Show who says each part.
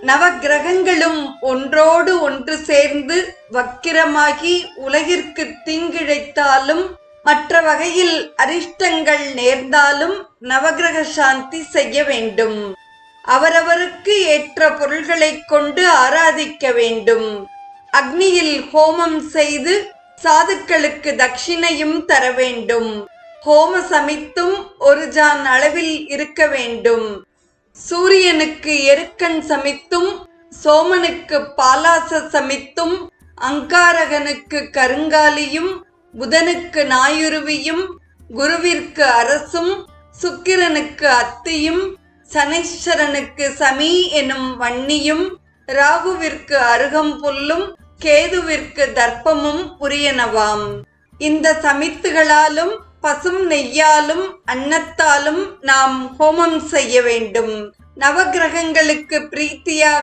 Speaker 1: நவகிரகங்களும் ஒன்றோடு ஒன்று சேர்ந்து வக்கிரமாகி உலகிற்கு தீங்கிழைத்தாலும் மற்ற வகையில் அரிஷ்டங்கள் நேர்ந்தாலும் நவகிரக சாந்தி செய்ய வேண்டும். அவரவருக்கு ஏற்ற பொருள்களைக் கொண்டு ஆராதிக்க வேண்டும். அக்னியில் ஹோமம் செய்து சாதுக்களுக்கு தட்சிணையும் தர வேண்டும். ஹோம சமித்தும் ஒரு ஜான் அளவில் இருக்க வேண்டும். சூரியனுக்கு எருக்கன் சமித்தும் சோமனுக்கு பாலாச சமித்தும் அங்காரகனுக்கு கருங்காலியும் புதனுக்கு நாயுருவியும் குருவிற்கு அரசும் சுக்கிரனுக்கு அத்தியும் சனீஸ்வரனுக்கு சமி எனும் வன்னியும் ராகுவிற்கு அருகம்புல்லும் கேதுவிற்கு தர்ப்பமும் புரியனவாம் இந்த சமித்துகளாலும் பசும் நெய்யாலும் அன்னத்தாலும் நாம் ஹோமம் செய்ய வேண்டும். நவகிரகங்களுக்கு பிரீத்தியா